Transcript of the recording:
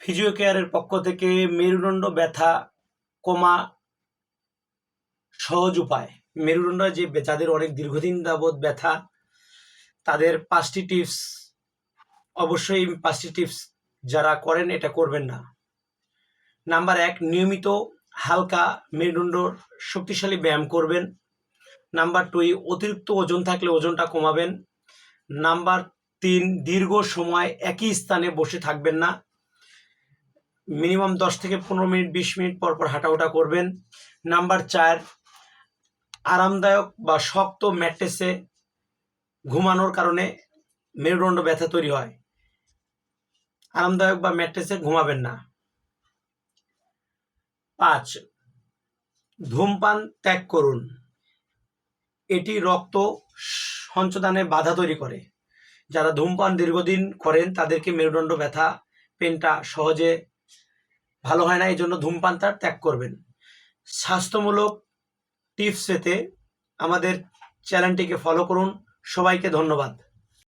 Physio কেয়ারের পক্ষ থেকে মেরুদণ্ড ব্যথা, কমা, সহজ উপায়। মেরুদণ্ড যে যাদের অনেক দীর্ঘদিন যাবৎ ব্যথা, তাদের পাঁচটি টিপস, অবশ্যই পাঁচটি টিপস যারা করেন এটা করবেন না। নাম্বার এক, নিয়মিত হালকা মেরুদণ্ড শক্তিশালী ব্যায়াম করবেন। নাম্বার দুই, অতিরিক্ত ওজন থাকলে ওজনটা কমাবেন। নাম্বার তিন, দীর্ঘ সময় একই স্থানে বসে থাকবেন না। মিনিমাম দশ থেকে পনেরো মিনিট, বিশ মিনিট পর পর হাঁটাউটা করবেন। নাম্বার চার, আরামদায়ক বা শক্ত ম্যাট্রেসে ঘুমানোর কারণে মেরুদণ্ড ব্যথা তৈরি হয়। আরামদায়ক বা ম্যাট্রেসে ঘুমাবেন না। পাঁচ, ধূমপান ত্যাগ করুন। এটি রক্ত সঞ্চদানে বাধা তৈরি করে। যারা ধূমপান দীর্ঘদিন করেন, তাদেরকে মেরুদণ্ড ব্যথা, পেনটা সহজে ভালো হয় না, এই জন্য ধূমপান তার ত্যাগ করবেন। স্বাস্থ্যমূলক টিপস পেতে আমাদের চ্যানেলটিকে ফলো করুন। সবাইকে ধন্যবাদ।